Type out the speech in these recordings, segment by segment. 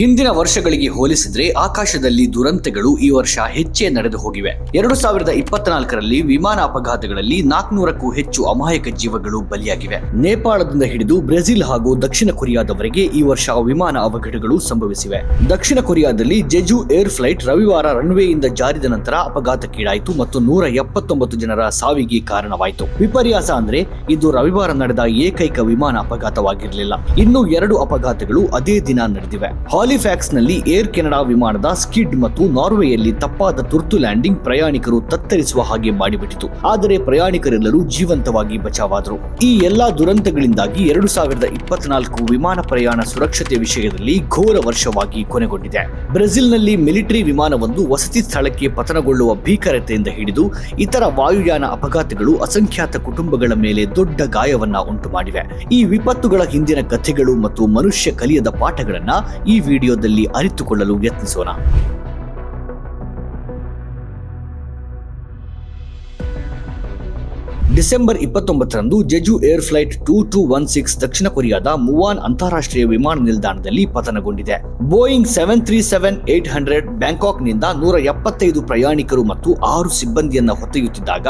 ಹಿಂದಿನ ವರ್ಷಗಳಿಗೆ ಹೋಲಿಸಿದ್ರೆ ಆಕಾಶದಲ್ಲಿ ದುರಂತಗಳು ಈ ವರ್ಷ ಹೆಚ್ಚೇ ನಡೆದು ಹೋಗಿವೆ. ಎರಡು ಸಾವಿರದ ಇಪ್ಪತ್ನಾಲ್ಕರಲ್ಲಿ ವಿಮಾನ ಅಪಘಾತಗಳಲ್ಲಿ ನಾಲ್ಕುನೂರಕ್ಕೂ ಹೆಚ್ಚು ಅಮಾಯಕ ಜೀವಗಳು ಬಲಿಯಾಗಿವೆ. ನೇಪಾಳದಿಂದ ಹಿಡಿದು ಬ್ರೆಜಿಲ್ ಹಾಗೂ ದಕ್ಷಿಣ ಕೊರಿಯಾದವರೆಗೆ ಈ ವರ್ಷ ವಿಮಾನ ಅವಘಡಗಳು ಸಂಭವಿಸಿವೆ. ದಕ್ಷಿಣ ಕೊರಿಯಾದಲ್ಲಿ ಜೆಜು ಏರ್ ಫ್ಲೈಟ್ ರವಿವಾರ ರನ್ವೇಯಿಂದ ಜಾರಿದ ನಂತರ ಅಪಘಾತಕ್ಕೀಡಾಯಿತು ಮತ್ತು ನೂರ ಎಪ್ಪತ್ತೊಂಬತ್ತು ಜನರ ಸಾವಿಗೆ ಕಾರಣವಾಯಿತು. ವಿಪರ್ಯಾಸ ಅಂದ್ರೆ ಇದು ರವಿವಾರ ನಡೆದ ಏಕೈಕ ವಿಮಾನ ಅಪಘಾತವಾಗಿರಲಿಲ್ಲ. ಇನ್ನು ಎರಡು ಅಪಘಾತಗಳು ಅದೇ ದಿನ ನಡೆದಿವೆ. ಹಾಲಿಫ್ಯಾಕ್ಸ್ ನಲ್ಲಿ ಏರ್ ಕೆನಡಾ ವಿಮಾನದ ಸ್ಕಿಡ್ ಮತ್ತು ನಾರ್ವೆಯಲ್ಲಿ ತಪ್ಪಾದ ತುರ್ತು ಲ್ಯಾಂಡಿಂಗ್ ಪ್ರಯಾಣಿಕರು ತತ್ತರಿಸುವ ಹಾಗೆ ಮಾಡಿಬಿಟ್ಟಿತು. ಆದರೆ ಪ್ರಯಾಣಿಕರೆಲ್ಲರೂ ಜೀವಂತವಾಗಿ ಬಚಾವಾದರು. ಈ ಎಲ್ಲಾ ದುರಂತಗಳಿಂದಾಗಿ ಎರಡು ಸಾವಿರದ ಇಪ್ಪತ್ನಾಲ್ಕು ವಿಮಾನ ಪ್ರಯಾಣ ಸುರಕ್ಷತೆ ವಿಷಯದಲ್ಲಿ ಘೋರ ವರ್ಷವಾಗಿ ಕೊನೆಗೊಂಡಿದೆ. ಬ್ರೆಜಿಲ್ನಲ್ಲಿ ಮಿಲಿಟರಿ ವಿಮಾನವೊಂದು ವಸತಿ ಸ್ಥಳಕ್ಕೆ ಪತನಗೊಳ್ಳುವ ಭೀಕರತೆಯಿಂದ ಹಿಡಿದು ಇತರ ವಾಯುಯಾನ ಅಪಘಾತಗಳು ಅಸಂಖ್ಯಾತ ಕುಟುಂಬಗಳ ಮೇಲೆ ದೊಡ್ಡ ಗಾಯವನ್ನ ಉಂಟು ಮಾಡಿವೆ ಈ ವಿಪತ್ತುಗಳ ಹಿಂದಿನ ಕಥೆಗಳು ಮತ್ತು ಮನುಷ್ಯ ಕಲಿಯದ ಪಾಠಗಳನ್ನ ಈ ವಿಡಿಯೋದಲ್ಲಿ ಅರಿತುಕೊಳ್ಳಲು ಯತ್ನಿಸೋಣ. December ಇಪ್ಪತ್ತೊಂಬತ್ತರಂದು Jeju Air flight two two one six ದಕ್ಷಿಣ ಕೊರಿಯಾದ ಮುವಾನ್ ಅಂತಾರಾಷ್ಟ್ರೀಯ ವಿಮಾನ ನಿಲ್ದಾಣದಲ್ಲಿ ಪತನಗೊಂಡಿದೆ. Boeing seven three seven eight hundred ಬ್ಯಾಂಕಾಕ್ನಿಂದ ನೂರ ಎಪ್ಪತ್ತೈದು ಪ್ರಯಾಣಿಕರು ಮತ್ತು ಆರು ಸಿಬ್ಬಂದಿಯನ್ನು ಹೊತ್ತೊಯ್ಯುತ್ತಿದ್ದಾಗ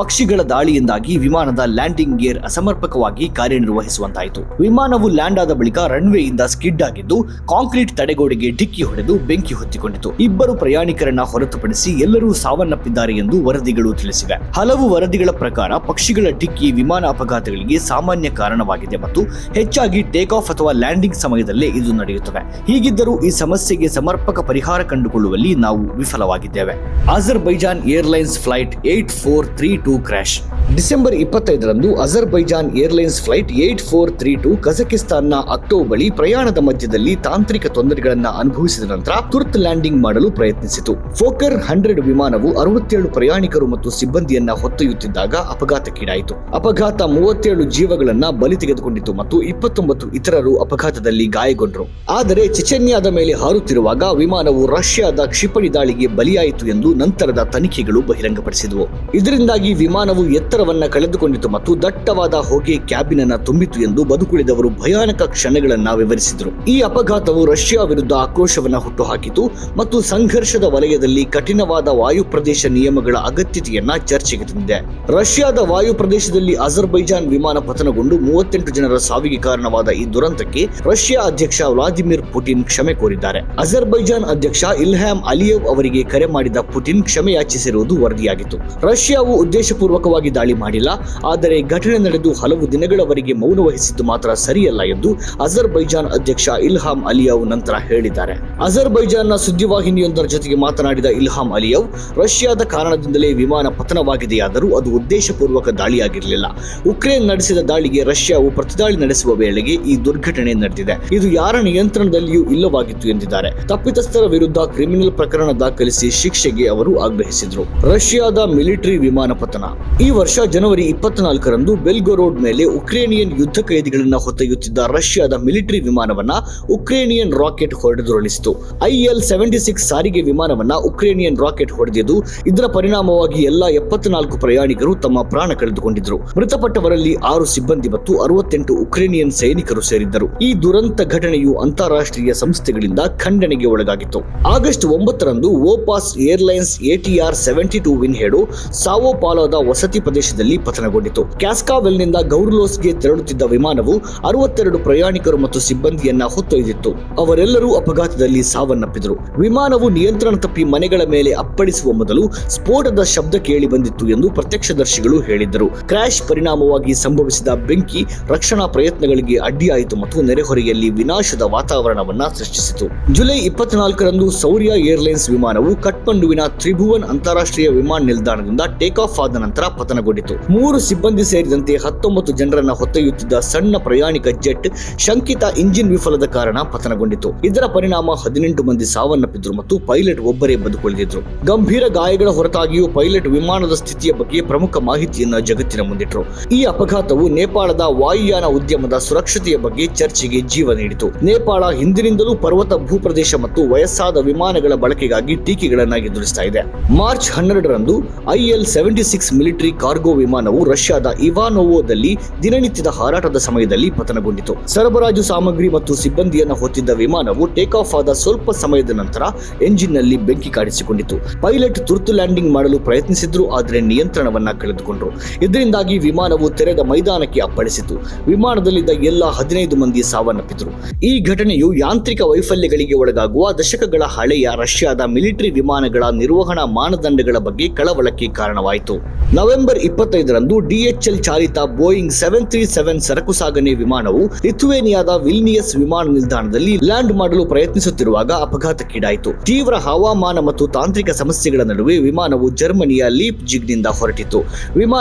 ಪಕ್ಷಿಗಳ ದಾಳಿಯಿಂದಾಗಿ ವಿಮಾನದ ಲ್ಯಾಂಡಿಂಗ್ ಗೇರ್ ಅಸಮರ್ಪಕವಾಗಿ ಕಾರ್ಯನಿರ್ವಹಿಸುವಂತಾಯಿತು. ವಿಮಾನವು ಲ್ಯಾಂಡ್ ಆದ ಬಳಿಕ ರನ್ವೇಯಿಂದ ಸ್ಕಿಡ್ ಆಗಿದ್ದು ಕಾಂಕ್ರೀಟ್ ತಡೆಗೋಡೆಗೆ ಡಿಕ್ಕಿ ಹೊಡೆದು ಬೆಂಕಿ ಹೊತ್ತಿಕೊಂಡಿತು. ಇಬ್ಬರು ಪ್ರಯಾಣಿಕರನ್ನ ಹೊರತುಪಡಿಸಿ ಎಲ್ಲರೂ ಸಾವನ್ನಪ್ಪಿದ್ದಾರೆ ಎಂದು ವರದಿಗಳು ತಿಳಿಸಿವೆ. ಹಲವು ವರದಿಗಳ ಪ್ರಕಾರ ಪಕ್ಷಿಗಳ ಡಿಕ್ಕಿ ವಿಮಾನ ಅಪಘಾತಗಳಿಗೆ ಸಾಮಾನ್ಯ ಕಾರಣವಾಗಿದೆ ಮತ್ತು ಹೆಚ್ಚಾಗಿ ಟೇಕ್ ಆಫ್ ಅಥವಾ ಲ್ಯಾಂಡಿಂಗ್ ಸಮಯದಲ್ಲೇ ಇದು ನಡೆಯುತ್ತದೆ ಹೀಗಿದ್ದರೂ ಈ ಸಮಸ್ಯೆಗೆ ಸಮರ್ಪಕ ಪರಿಹಾರ ಕಂಡುಕೊಳ್ಳುವಲ್ಲಿ ನಾವು ವಿಫಲವಾಗಿದ್ದೇವೆ. Azerbaijan Airlines flight eight four three two crash. December ಇಪ್ಪತ್ತೈದರಂದು Azerbaijan Airlines flight eight four three two ಕಜಕಿಸ್ತಾನ್ನ Aktau ಬಳಿ ಪ್ರಯಾಣದ ಮಧ್ಯದಲ್ಲಿ ತಾಂತ್ರಿಕ ತೊಂದರೆಗಳನ್ನು ಅನುಭವಿಸಿದ ನಂತರ ತುರ್ತು ಲ್ಯಾಂಡಿಂಗ್ ಮಾಡಲು ಪ್ರಯತ್ನಿಸಿತು. ಫೋಕರ್ ಹಂಡ್ರೆಡ್ ವಿಮಾನವು ಅರವತ್ತೇಳು ಪ್ರಯಾಣಿಕರು ಮತ್ತು ಸಿಬ್ಬಂದಿಯನ್ನ ಹೊತ್ತೊಯ್ಯುತ್ತಿದ್ದಾಗ ಅಪಘಾತಕ್ಕೀಡಾಯಿತು. ಅಪಘಾತ ಮೂವತ್ತೇಳು ಜೀವಗಳನ್ನ ಬಲಿ ತೆಗೆದುಕೊಂಡಿತು ಮತ್ತು ಇಪ್ಪತ್ತೊಂಬತ್ತು ಇತರರು ಅಪಘಾತದಲ್ಲಿ ಗಾಯಗೊಂಡರು. ಆದರೆ ಚಿಚನ್ಯಾದ ಮೇಲೆ ಹಾರುತ್ತಿರುವಾಗ ವಿಮಾನವು ರಷ್ಯಾದ ಕ್ಷಿಪಣಿ ದಾಳಿಗೆ ಬಲಿಯಾಯಿತು ಎಂದು ನಂತರದ ತನಿಖೆಗಳು ಬಹಿರಂಗಪಡಿಸಿದವು. ಇದರಿಂದಾಗಿ ವಿಮಾನವು ಎತ್ತರವನ್ನ ಕಳೆದುಕೊಂಡಿತು ಮತ್ತು ದಟ್ಟವಾದ ಹೊಗೆ ಕ್ಯಾಬಿನ್ ಅನ್ನ ತುಂಬಿತು ಎಂದು ಬದುಕುಳಿದವರು ಭಯಾನಕ ಕ್ಷಣಗಳನ್ನ ವಿವರಿಸಿದರು. ಈ ಅಪಘಾತವು ರಷ್ಯಾ ವಿರುದ್ಧ ಆಕ್ರೋಶವನ್ನ ಹುಟ್ಟುಹಾಕಿತು ಮತ್ತು ಸಂಘರ್ಷದ ವಲಯದಲ್ಲಿ ಕಠಿಣವಾದ ವಾಯು ಪ್ರದೇಶ ನಿಯಮಗಳ ಅಗತ್ಯತೆಯನ್ನ ಚರ್ಚೆಗೆ ತಂದಿದೆ. ರಷ್ಯಾದ ವಾಯು ಪ್ರದೇಶದಲ್ಲಿ ಅಜರ್ಬೈಜಾನ್ ವಿಮಾನ ಪತನಗೊಂಡು ಮೂವತ್ತೆಂಟು ಜನರ ಸಾವಿಗೆ ಕಾರಣವಾದ ಈ ದುರಂತಕ್ಕೆ ರಷ್ಯಾ ಅಧ್ಯಕ್ಷ ವ್ಲಾದಿಮಿರ್ ಪುಟಿನ್ ಕ್ಷಮೆ ಕೋರಿದ್ದಾರೆ. ಅಜರ್ಬೈಜಾನ್ ಅಧ್ಯಕ್ಷ ಇಲ್ಹ್ಯಾಮ್ ಅಲಿಯವ್ ಅವರಿಗೆ ಕರೆ ಮಾಡಿದ ಪುಟಿನ್ ಕ್ಷಮೆ ಯಾಚಿಸಿರುವುದು ವರದಿಯಾಗಿತ್ತು. ರಷ್ಯಾವು ಉದ್ದೇಶಪೂರ್ವಕವಾಗಿ ದಾಳಿ ಮಾಡಿಲ್ಲ, ಆದರೆ ಘಟನೆ ನಡೆದು ಹಲವು ದಿನಗಳವರೆಗೆ ಮೌನ ವಹಿಸಿದ್ದು ಮಾತ್ರ ಸರಿಯಲ್ಲ ಎಂದು ಅಜರ್ಬೈಜಾನ್ ಅಧ್ಯಕ್ಷ ಇಲ್ಹಾಮ್ ಅಲಿಯವ್ ನಂತರ ಹೇಳಿದ್ದಾರೆ. ಅಜರ್ಬೈಜಾನ್ನ ಸುದ್ದಿವಾಹಿನಿಯೊಂದರ ಜೊತೆಗೆ ಮಾತನಾಡಿದ ಇಲ್ಹಾಮ್ ಅಲಿಯವ್, ರಷ್ಯಾದ ಕಾರಣದಿಂದಲೇ ವಿಮಾನ ಪತನವಾಗಿದೆಯಾದರೂ ಅದು ಉದ್ದೇಶಪೂರ್ವಕ ದಾಳಿಯಾಗಿರಲಿಲ್ಲ. ಉಕ್ರೇನ್ ನಡೆಸಿದ ದಾಳಿಗೆ ರಷ್ಯಾವು ಪ್ರತಿದಾಳಿ ನಡೆಸುವ ವೇಳೆಗೆ ಈ ದುರ್ಘಟನೆ ನಡೆದಿದೆ. ಇದು ಯಾರ ನಿಯಂತ್ರಣದಲ್ಲಿಯೂ ಇಲ್ಲವಾಗಿತ್ತು ಎಂದಿದ್ದಾರೆ. ತಪ್ಪಿತಸ್ಥರ ವಿರುದ್ಧ ಕ್ರಿಮಿನಲ್ ಪ್ರಕರಣ ದಾಖಲಿಸಿ ಶಿಕ್ಷೆಗೆ ಅವರು ಆಗ್ರಹಿಸಿದರು. ರಷ್ಯಾದ ಮಿಲಿಟರಿ ವಿಮಾನ ಪತನ. ಈ ವರ್ಷ ಜನವರಿ ಇಪ್ಪತ್ನಾಲ್ಕರಂದು ಬೆಲ್ಗೊರೋಡ್ ಮೇಲೆ ಉಕ್ರೇನಿಯನ್ ಯುದ್ಧ ಕೈದಿಗಳನ್ನು ಹೊತ್ತೊಯ್ಯುತ್ತಿದ್ದ ರಷ್ಯಾದ ಮಿಲಿಟರಿ ವಿಮಾನವನ್ನ ಉಕ್ರೇನಿಯನ್ ರಾಕೆಟ್ ಹೊಡೆದುರುಳಿಸಿತು. ಐಎಲ್ ಸೆವೆಂಟಿ ಸಿಕ್ಸ್ ಸಾರಿಗೆ ವಿಮಾನವನ್ನ ಉಕ್ರೇನಿಯನ್ ರಾಕೆಟ್ ಹೊಡೆದಿದ್ದು, ಇದರ ಪರಿಣಾಮವಾಗಿ ಎಲ್ಲಾ ಎಪ್ಪತ್ನಾಲ್ಕು ಪ್ರಯಾಣಿಕರು ತಮ್ಮ ಪ್ರಾಣ ಕಳೆದುಕೊಂಡಿದ್ದರು ಮೃತಪಟ್ಟವರಲ್ಲಿ ಆರು ಸಿಬ್ಬಂದಿ ಮತ್ತು ಅರವತ್ತೆಂಟು ಉಕ್ರೇನಿಯನ್ ಸೈನಿಕರು ಸೇರಿದ್ದರು. ಈ ದುರಂತ ಘಟನೆಯು ಅಂತಾರಾಷ್ಟ್ರೀಯ ಸಂಸ್ಥೆಗಳಿಂದ ಖಂಡನೆಗೆ ಒಳಗಾಗಿತ್ತು. ಆಗಸ್ಟ್ ಒಂಬತ್ತರಂದು Voepass Airlines ATR seventy two Vinhedo ಸಾವೋಪಾಲೋದ ವಸತಿ ಪ್ರದೇಶದಲ್ಲಿ ಪತನಗೊಂಡಿತು. ಕ್ಯಾಸ್ಕಾವೆಲ್ನಿಂದ ಗೌರ್ಲೋಸ್ಗೆ ತೆರಳುತ್ತಿದ್ದ ವಿಮಾನವು ಅರವತ್ತೆರಡು ಪ್ರಯಾಣಿಕರು ಮತ್ತು ಸಿಬ್ಬಂದಿಯನ್ನ ಹೊತ್ತೊಯ್ದಿತ್ತು. ಅವರೆಲ್ಲರೂ ಅಪಘಾತದಲ್ಲಿ ಸಾವನ್ನಪ್ಪಿದರು. ವಿಮಾನವು ನಿಯಂತ್ರಣ ತಪ್ಪಿ ಮನೆಗಳ ಮೇಲೆ ಅಪ್ಪಳಿಸುವ ಮೊದಲು ಸ್ಫೋಟದ ಶಬ್ದ ಕೇಳಿ ಬಂದಿತ್ತು ಎಂದು ಪ್ರತ್ಯಕ್ಷದರ್ಶಿಗಳು ಹೇಳಿದ್ದರು. ಕ್ರ್ಯಾಶ್ ಪರಿಣಾಮವಾಗಿ ಸಂಭವಿಸಿದ ಬೆಂಕಿ ರಕ್ಷಣಾ ಪ್ರಯತ್ನಗಳಿಗೆ ಅಡ್ಡಿಯಾಯಿತು ಮತ್ತು ನೆರೆಹೊರೆಯಲ್ಲಿ ವಿನಾಶದ ವಾತಾವರಣವನ್ನ ಸೃಷ್ಟಿಸಿತು. ಜುಲೈ ಇಪ್ಪತ್ನಾಲ್ಕರಂದು ಸೌರ್ಯ ಏರ್ಲೈನ್ಸ್ ವಿಮಾನವು ಕಠ್ಮಂಡುವಿನ ತ್ರಿಭುವನ್ ಅಂತಾರಾಷ್ಟ್ರೀಯ ವಿಮಾನ ನಿಲ್ದಾಣದಿಂದ ಟೇಕ್ ಆಫ್ ಆದ ನಂತರ ಪತನಗೊಂಡಿತು. ಮೂರು ಸಿಬ್ಬಂದಿ ಸೇರಿದಂತೆ ಹತ್ತೊಂಬತ್ತು ಜನರನ್ನ ಹೊತ್ತೊಯ್ಯುತ್ತಿದ್ದ ಸಣ್ಣ ಪ್ರಯಾಣಿಕ ಜೆಟ್ ಶಂಕಿತ ಇಂಜಿನ್ ವಿಫಲದ ಕಾರಣ ಪತನಗೊಂಡಿತು. ಇದರ ಪರಿಣಾಮ ಹದಿನೆಂಟು ಮಂದಿ ಸಾವನ್ನಪ್ಪಿದ್ರು ಮತ್ತು ಪೈಲಟ್ ಒಬ್ಬರೇ ಬದುಕುಳಿದಿದ್ರು. ಗಂಭೀರ ಗಾಯಗಳ ಹೊರತಾಗಿಯೂ ಪೈಲಟ್ ವಿಮಾನದ ಸ್ಥಿತಿಯ ಬಗ್ಗೆ ಪ್ರಮುಖ ಮಾಹಿತಿಯನ್ನ ಜಗತ್ತಿನ ಮುಂದಿಟ್ರು ಈ ಅಪಘಾತವು ನೇಪಾಳದ ವಾಯುಯಾನ ಉದ್ಯಮದ ಸುರಕ್ಷತೆಯ ಬಗ್ಗೆ ಚರ್ಚೆಗೆ ಜೀವ ನೀಡಿತು. ನೇಪಾಳ ಹಿಂದಿನಿಂದಲೂ ಪರ್ವತ ಭೂಪ್ರದೇಶ ಮತ್ತು ವಯಸ್ಸಾದ ವಿಮಾನಗಳ ಬಳಕೆಗಾಗಿ ಟೀಕೆಗಳನ್ನ ಎದುರಿಸ್ತಾ ಇದೆ. ಮಾರ್ಚ್ ಹನ್ನೆರಡರಂದು IL seventy six military cargo ವಿಮಾನವು ರಷ್ಯಾದ ಇವಾನೋವೋದಲ್ಲಿ ದಿನನಿತ್ಯದ ಹಾರಾಟದ ಸಮಯದಲ್ಲಿ ಪತನಗೊಂಡಿತು. ಸರಬರಾಜು ಸಾಮಗ್ರಿ ಮತ್ತು ಸಿಬ್ಬಂದಿಯನ್ನು ಹೊತ್ತಿದ್ದ ವಿಮಾನವು ಟೇಕ್ ಆಫ್ ಆದ ಸ್ವಲ್ಪ ಸಮಯದ ನಂತರ ಎಂಜಿನ್ನಲ್ಲಿ ಬೆಂಕಿ ಕಾಡಿಸಿಕೊಂಡಿತು. ಪೈಲಟ್ ತುರ್ತು ಲ್ಯಾಂಡಿಂಗ್ ಮಾಡಲು ಪ್ರಯತ್ನಿಸಿದ್ರು, ಆದರೆ ನಿಯಂತ್ರಣವನ್ನ ಕಳೆದುಕೊಂಡ್ರು. ಇದರಿಂದಾಗಿ ವಿಮಾನವು ತೆರೆದ ಮೈದಾನಕ್ಕೆ ಅಪ್ಪಳಿಸಿತು. ವಿಮಾನದಲ್ಲಿದ್ದ ಎಲ್ಲ ಹದಿನೈದು ಮಂದಿ ಸಾವನ್ನಪ್ಪಿದ್ರು. ಈ ಘಟನೆಯು ಯಾಂತ್ರಿಕ ವೈಫಲ್ಯಗಳಿಗೆ ಒಳಗಾಗುವ ದಶಕಗಳ ಹಳೆಯ ರಷ್ಯಾದ ಮಿಲಿಟರಿ ವಿಮಾನಗಳ ನಿರ್ವಹಣಾ ಮಾನದಂಡಗಳ ಬಗ್ಗೆ ಕಳವಳಕ್ಕೆ ಕಾರಣವಾಯಿತು. ನವೆಂಬರ್ ಇಪ್ಪತ್ತೈದರಂದು ಡಿಎಚ್ಎಲ್ ಚಾಲಿತ ಬೋಯಿಂಗ್ ಸೆವೆನ್ ತ್ರೀ ಸೆವೆನ್ ಸರಕು ಸಾಗಣೆ ವಿಮಾನವು ಲಿಥುವೇನಿಯಾದ ವಿಲ್ನಿಯಸ್ ವಿಮಾನ ನಿಲ್ದಾಣದಲ್ಲಿ ಲ್ಯಾಂಡ್ ಮಾಡಲು ಪ್ರಯತ್ನಿಸುತ್ತಿರುವಾಗ ಅಪಘಾತಕ್ಕೀಡಾಯಿತು. ತೀವ್ರ ಹವಾಮಾನ ಮತ್ತು ತಾಂತ್ರಿಕ ಸಮಸ್ಯೆಗಳ ನಡುವೆ ವಿಮಾನವು ಜರ್ಮನಿಯ ಲೀಪ್ ಜಿಗ್ನಿಂದ ಹೊರಟಿತು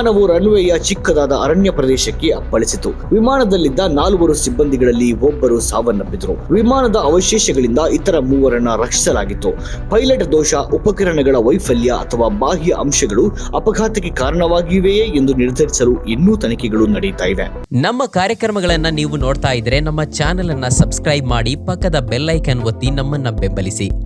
ವಿಮಾನವು ರನ್ವೇಯ ಚಿಕ್ಕದಾದ ಅರಣ್ಯ ಪ್ರದೇಶಕ್ಕೆ ಅಪ್ಪಳಿಸಿತು. ವಿಮಾನದಲ್ಲಿದ್ದ ನಾಲ್ವರು ಸಿಬ್ಬಂದಿಗಳಲ್ಲಿ ಒಬ್ಬರು ಸಾವನ್ನಪ್ಪಿದರು. ವಿಮಾನದ ಅವಶೇಷಗಳಿಂದ ಇತರ ಮೂವರನ್ನ ರಕ್ಷಿಸಲಾಗಿತ್ತು. ಪೈಲಟ್ ದೋಷ, ಉಪಕರಣಗಳ ವೈಫಲ್ಯ ಅಥವಾ ಬಾಹ್ಯ ಅಂಶಗಳು ಅಪಘಾತಕ್ಕೆ ಕಾರಣವಾಗಿವೆಯೇ ಎಂದು ನಿರ್ಧರಿಸಲು ಇನ್ನೂ ತನಿಖೆಗಳು ನಡೆಯುತ್ತಾ ಇವೆ. ನಮ್ಮ ಕಾರ್ಯಕ್ರಮಗಳನ್ನ ನೀವು ನೋಡ್ತಾ ಇದ್ರೆ ನಮ್ಮ ಚಾನೆಲ್ ಅನ್ನ ಸಬ್ಸ್ಕ್ರೈಬ್ ಮಾಡಿ ಪಕ್ಕದ ಬೆಲ್ ಐಕನ್ ಒತ್ತಿ ನಮ್ಮನ್ನ ಬೆಂಬಲಿಸಿ.